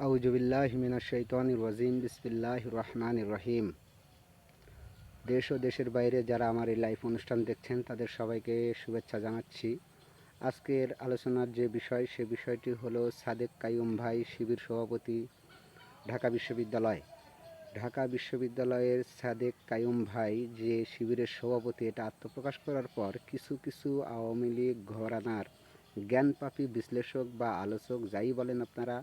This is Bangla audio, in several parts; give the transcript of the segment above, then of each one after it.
রাজিম বিসমিল্লাহ রহমান রহিম। দেশ ও দেশের বাইরে যারা আমার এই লাইভ অনুষ্ঠান দেখছেন, তাদের সবাইকে শুভেচ্ছা জানাচ্ছি। আজকের আলোচনার যে বিষয়, সে বিষয়টি হলো সাদেক কায়ুম ভাই, শিবির সভাপতি, ঢাকা বিশ্ববিদ্যালয়। ঢাকা বিশ্ববিদ্যালয়ের সাদেক কায়ুম ভাই যে শিবিরের সভাপতি, এটা আত্মপ্রকাশ করার পর কিছু কিছু আওয়ামী লীগ ঘরানার জ্ঞানপাপী বিশ্লেষক বা আলোচক, যাই বলেন আপনারা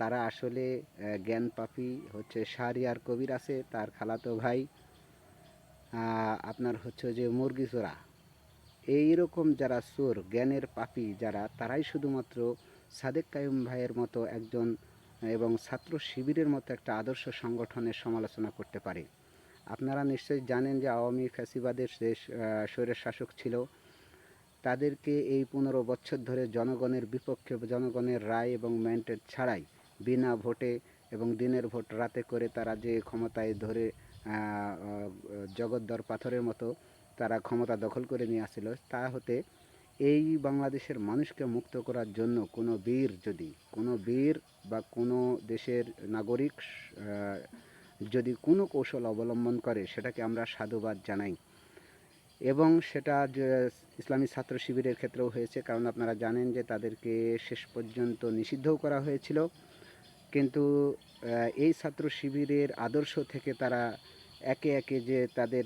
তারা আসলে জ্ঞান জ্ঞানপাপী হচ্ছে শাহরিয়ার কবির আছে, তার খালাতো ভাই আপনার হচ্ছে যে মুরগি চোরা। এইরকম যারা চোর, জ্ঞানের পাপী যারা, তারাই শুধুমাত্র সাদেক কায়ুম ভাইয়ের মতো একজন, এবং ছাত্র শিবিরের মতো একটা আদর্শ সংগঠনের সমালোচনা করতে পারে। আপনারা নিশ্চয়ই জানেন যে আওয়ামী ফ্যাসিবাদের যে স্বৈরের শাসক ছিল তাদেরকে এই পনেরো বছর ধরে জনগণের বিপক্ষে, জনগণের রায় এবং ম্যান্ডেট ছাড়াই বিনা ভোটে এবং দিনের ভোট রাতে করে তারা যে ক্ষমতায় ধরে জগদ্দর পাথরের মতো তারা ক্ষমতা দখল করে নিয়ে আসছিল, তা হতে এই বাংলাদেশের মানুষকে মুক্ত করার জন্য কোনো বীর যদি, কোনো বীর বা কোনো দেশের নাগরিক যদি কোনো কৌশল অবলম্বন করে, সেটাকে আমরা সাধুবাদ জানাই। এবং সেটা ইসলামী ছাত্র শিবিরের ক্ষেত্রেও হয়েছে, কারণ আপনারা জানেন যে তাদেরকে শেষ পর্যন্ত নিষিদ্ধও করা হয়েছিল। কিন্তু এই ছাত্র শিবিরের আদর্শ থেকে তারা একে একে যে তাদের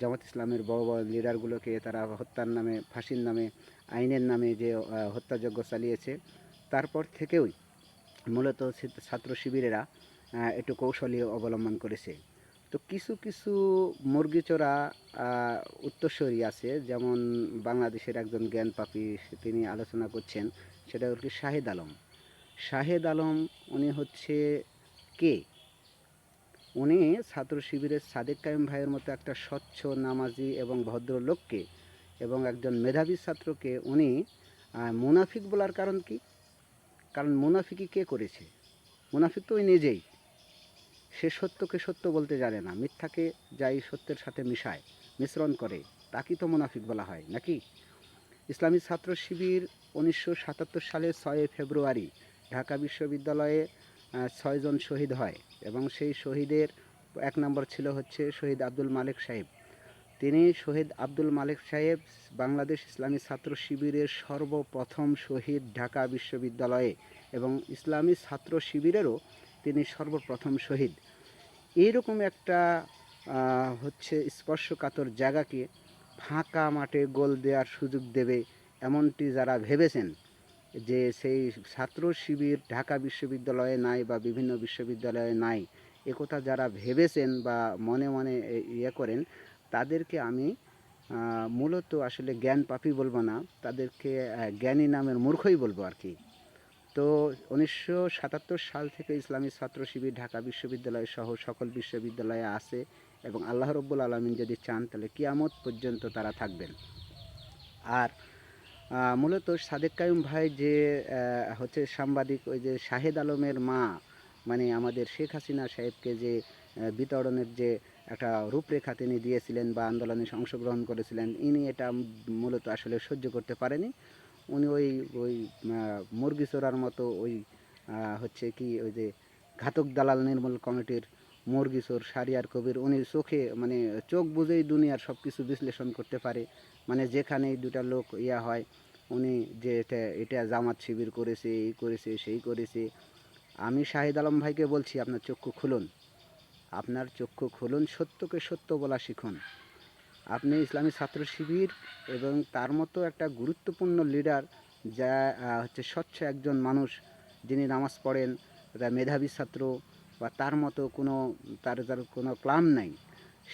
জামাত ইসলামের বড় বড় লিডারগুলোকে তারা হত্যার নামে, ফাঁসির নামে, আইনের নামে যে হত্যাযজ্ঞ চালিয়েছে, তারপর থেকেই মূলত ছাত্র শিবিরেরা একটু কৌশলী অবলম্বন করেছে। তো কিছু কিছু মুরগিচোরা আহ, উত্তরসূরি আছে যেমন বাংলাদেশের একজন জ্ঞানপাপী তিনি আলোচনা করছেন সেটা হল কি শাহেদ আলম। শাহেদ আলম উনি হচ্ছে কে? উনি ছাত্র শিবিরের সাদেক কায়েম ভাইয়ের মতো একটা স্বচ্ছ নামাজি এবং ভদ্রলোককে এবং একজন মেধাবী ছাত্রকে উনি মুনাফিক বলার কারণ কি? কারণ মুনাফিকই কে করেছে? মুনাফিক তো ওই নিজেই। সে সত্যকে সত্য বলতে জানে না, মিথ্যাকে যাই সত্যের সাথে মিশায়, মিশ্রণ করে, তাকেই তো মুনাফিক বলা হয়, নাকি? ইসলামী ছাত্র শিবির উনিশশো সাতাত্তর সালের ছয় ফেব্রুয়ারি ঢাকা বিশ্ববিদ্যালয়ে ছয়জন শহীদ হয় এবং সেই শহীদের এক নম্বর ছিল হচ্ছে শহীদ আব্দুল মালিক সাহেব। তিনি শহীদ আব্দুল মালিক সাহেব বাংলাদেশ ইসলামী ছাত্র শিবিরের সর্বপ্রথম শহীদ ঢাকা বিশ্ববিদ্যালয়ে এবং ইসলামী ছাত্র শিবিরেরও তিনি সর্বপ্রথম শহীদ। এইরকম একটা হচ্ছে স্পর্শকাতর জায়গাকে ফাঁকা মাঠে গোল দেওয়ার সুযোগ দেবে এমনটি যারা ভেবেছেন যে সেই ছাত্র শিবির ঢাকা বিশ্ববিদ্যালয়ে নাই বা বিভিন্ন বিশ্ববিদ্যালয়ে নাই একথা যারা ভেবেছেন বা মনে মনে ইয়ে করেন, তাদেরকে আমি মূলত আসলে জ্ঞান পাপি বলব না, তাদেরকে জ্ঞানী নামের মূর্খই বলব আর কি। তো উনিশশো সাতাত্তর সাল থেকে ইসলামী ছাত্র শিবির ঢাকা বিশ্ববিদ্যালয় সহ সকল বিশ্ববিদ্যালয়ে আছে এবং আল্লাহ রব্বুল আলমিন যদি চান তাহলে কিয়ামত পর্যন্ত তারা থাকবেন। আর মূলত সাদেক কায়ুম ভাই যে হচ্ছে সাংবাদিক, ওই যে শাহেদ আলমের মা মানে আমাদের শেখ হাসিনা সাহেবকে যে বিতরণের যে একটা রূপরেখা তিনি দিয়েছিলেন বা আন্দোলনে অংশগ্রহণ করেছিলেন, ইনি এটা মূলত আসলে সহ্য করতে পারেনি। উনি ওই ওই মুরগি চোরার মতো ওই হচ্ছে কি ওই যে ঘাতক দালাল নির্মূল কমিটির মুরগি চোর সারিয়ার কবির, উনি চোখে মানে চোখ বুঝেই দুনিয়ার সব কিছু বিশ্লেষণ করতে পারে। মানে যেখানেই দুটা লোক ইয়া হয়, উনি যে এটা এটা জামাত শিবির করেছে, এই করেছে, সেই করেছে। আমি শাহিদ আলম ভাইকে বলছি, আপনার চক্ষু খুলুন। আপনার চক্ষু খুলুন, সত্যকে সত্য বলা শিখুন। আপনি ইসলামী ছাত্র শিবির এবং তার মতো একটা গুরুত্বপূর্ণ লিডার যা হচ্ছে স্বচ্ছ একজন মানুষ যিনি নামাজ পড়েন মেধাবী ছাত্র বা তার মতো কোনো, তার তার কোনো ক্লাম নাই,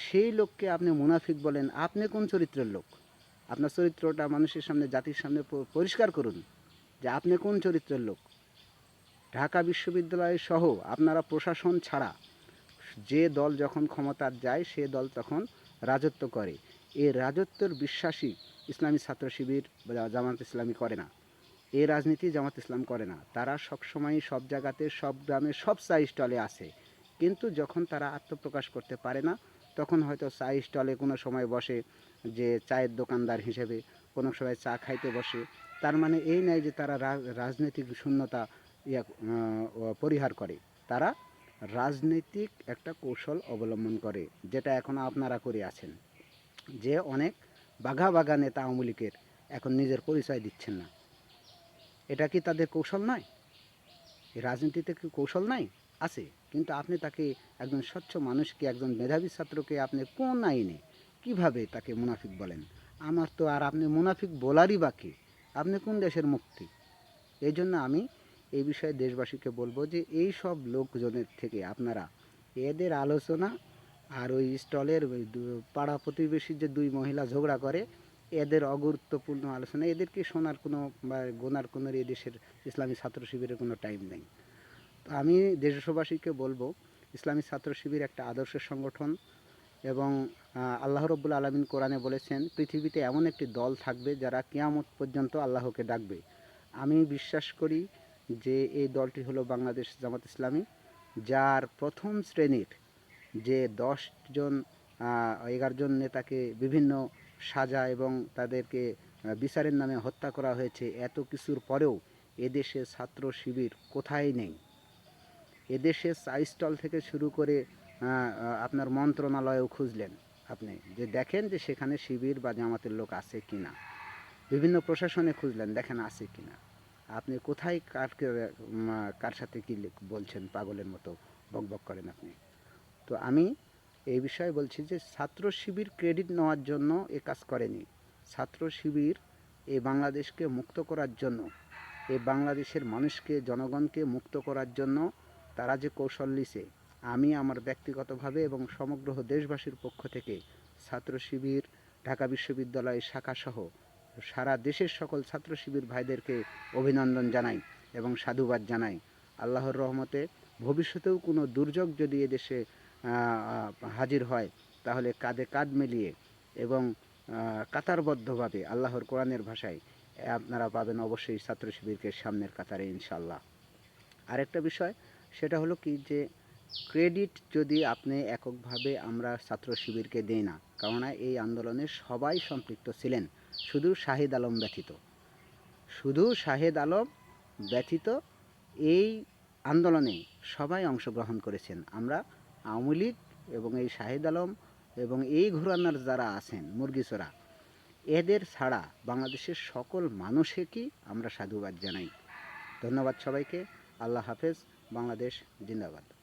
সেই লোককে আপনি মুনাফিক বলেন, আপনি কোন চরিত্রের লোক? আপনার চরিত্রটা মানুষের সামনে, জাতির সামনে পরিষ্কার করুন যে আপনি কোন চরিত্রের লোক? ঢাকা বিশ্ববিদ্যালয় সহ আপনারা প্রশাসন ছাড়া যে দল যখন ক্ষমতার যায়, সে দল তখন রাজত্ব করে। এই রাজত্বের বিশ্বাসী ইসলামী ছাত্র শিবির জামাত ইসলামী করে না। এই রাজনীতি জামাত ইসলাম করে না। তারা সবসময় সব জায়গাতে, সব গ্রামে, সব চা স্টলে আসে কিন্তু যখন তারা আত্মপ্রকাশ করতে পারে না, তখন হয়তো চা স্টলে কোনো সময় বসে যে চায়ের দোকানদার হিসেবে, কোনো সময় চা খাইতে বসে। তার মানে এই নয় যে তারা রাজ- রাজনৈতিক শূন্যতা ইয়া পরিহার করে। তারা রাজনৈতিক একটা কৌশল অবলম্বন করে, যেটা এখন আপনারা করে আছেন। যে অনেক বাঘা বাঘা নেতা আওয়ামী লীগের এখন নিজের পরিচয় দিচ্ছেন না। এটা কি তাদের কৌশল নয়? রাজনীতিতে কি কৌশল নাই? আছে। কিন্তু আপনি তাকে একজন স্বচ্ছ মানুষকে একজন মেধাবী ছাত্রকে আপনি কোন আইনে কীভাবে তাকে মুনাফিক বলেন? আমার তো আর আপনি মুনাফিক বলারই বাকি আপনি কোন দেশের মুক্তি? এই জন্য আমি এই বিষয়ে দেশবাসীকে বলব যে এই সব লোকজনের থেকে আপনারা এদের আলোচনা আর ওই স্টলের ওই পাড়া প্রতিবেশীর যে দুই মহিলা ঝগড়া করে, এদের অগুরুত্বপূর্ণ আলোচনা, এদেরকে শোনার কোনো বা গোনার কোনো এই দেশের ইসলামী ছাত্র শিবিরের কোনো টাইম নেই। তো আমি দেশবাসীকে বলব, ইসলামী ছাত্র শিবির একটা আদর্শ সংগঠন এবং আল্লাহ রব্বুল আলমিন কোরআনে বলেছেন, পৃথিবীতে এমন একটি দল থাকবে যারা কিয়ামত পর্যন্ত আল্লাহকে ডাকবে। আমি বিশ্বাস করি যে এই দলটি হলো বাংলাদেশ জামাত ইসলামী, যার প্রথম শ্রেণির যে দশজন জন নেতাকে বিভিন্ন সাজা এবং তাদেরকে বিচারের নামে হত্যা করা হয়েছে, এত কিছুর পরেও এদেশে ছাত্র শিবির কোথায় নেই? এদেশে চা স্টল থেকে শুরু করে আপনার মন্ত্রণালয়েও খুঁজলেন আপনি, যে দেখেন যে সেখানে শিবির বা জামাতের লোক আছে কি না বিভিন্ন প্রশাসনে খুঁজলেন, দেখেন আছে কি না আপনি কোথায় কারকে কার সাথে কী বলছেন, পাগলের মতো বকবক করেন আপনি? তো আমি এই বিষয়ে বলছি যে ছাত্র শিবির ক্রেডিট নেওয়ার জন্য এ কাজ করেনি। ছাত্র শিবির এই বাংলাদেশকে মুক্ত করার জন্য এই বাংলাদেশের মানুষকে, জনগণকে মুক্ত করার জন্য তারা যে কৌশল নিছে, আমি আমার ব্যক্তিগতভাবে এবং সমগ্র দেশবাসীর পক্ষ থেকে ছাত্র শিবির, ঢাকা বিশ্ববিদ্যালয়ের শাখাসহ সারা দেশের সকল ছাত্র শিবির ভাইদেরকে অভিনন্দন জানাই এবং সাধুবাদ জানাই। আল্লাহর রহমতে ভবিষ্যতেও কোনো দুর্যোগ যদি এদেশে হাজির হয়, তাহলে কাঁধে কাঁধ মিলিয়ে এবং কাতারবদ্ধভাবে আল্লাহর কোরআনের ভাষায় আপনারা পাবেন অবশ্যই ছাত্র শিবিরকে সামনের কাতারে ইনশাল্লাহ আরেকটা বিষয়, সেটা হলো কি যে ক্রেডিট যদি আপনি এককভাবে আমরা ছাত্র শিবিরকে দেই না, কেননা এই আন্দোলনে সবাই সম্পৃক্ত ছিলেন। শুধু শাহিদ আলম ব্যতীত শুধু শাহেদ আলম ব্যতীত এই আন্দোলনে সবাই অংশগ্রহণ করেছেন। আমরা আওয়ামী লীগ এবং এই শাহিদ আলম এবং এই ঘুরানার যারা আছেন মুরগিচোরা এদের ছাড়া বাংলাদেশের সকল মানুষকে আমরা সাধুবাদ জানাই? ধন্যবাদ সবাইকে। আল্লাহ হাফেজ। বাংলাদেশ জিন্দাবাদ।